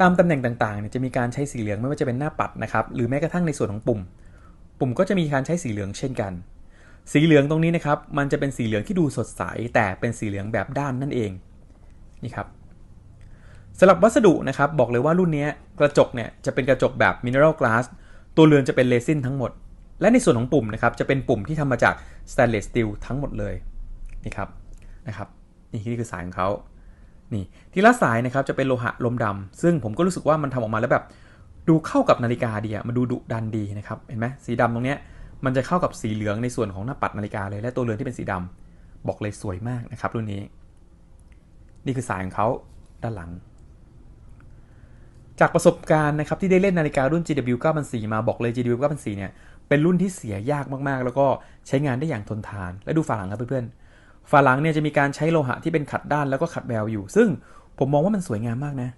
ตามตำแหน่งต่างๆเนี่ยจะมีการใช้สีเหลืองไม่ว่าจะเป็นหน้าปัดนะครับหรือแม้กระทั่งในส่วนของปุ่ม ปุ่มก็จะมีการใช้สีเหลืองเช่นกัน สีเหลืองตรงนี้นะครับมันจะเป็นสีเหลืองที่ดูสดใส แต่เป็นสีเหลืองแบบด้านนั่นเองนี่ครับสำหรับวัสดุนะครับบอกเลยว่ารุ่นนี้กระจกเนี่ยจะเป็นกระจกแบบ mineral glass ตัวเรือนจะเป็นเรซินทั้งหมด และในส่วนของปุ่มนะครับจะเป็นปุ่มที่ทำมาจาก stainless steel ทั้งหมดเลยนี่ครับนะครับนี่นี่คือสายของเขา นี่ทีละสายนะครับจะเป็นโลหะลมดำซึ่งผมก็รู้สึกว่ามันทำออกมาแล้วแบบดูเข้ากับนาฬิกาดีอะมันดูดุดันดีนะครับเห็นไหมสีดำตรงเนี้ยมันจะเข้ากับสีเหลืองในส่วนของหน้าปัดนาฬิกาเลยและตัวเรือนที่เป็นสีดำบอกเลยสวยมากนะครับรุ่นนี้ นี่คือสายของเขาด้านหลัง จากประสบการณ์นะครับที่ได้เล่นนาฬิการุ่น GW 9004มาบอกเลย GW 9004เนี่ยเป็นรุ่นที่เสียยากมากๆ แล้วก็ใช้งานได้อย่างทนทาน และดูฝาหลังครับเพื่อนๆ ฝาหลังเนี่ยจะมีการใช้โลหะที่เป็นขัดด้านแล้วก็ขัดแววอยู่ ซึ่งผมมองว่ามันสวยงามมากนะ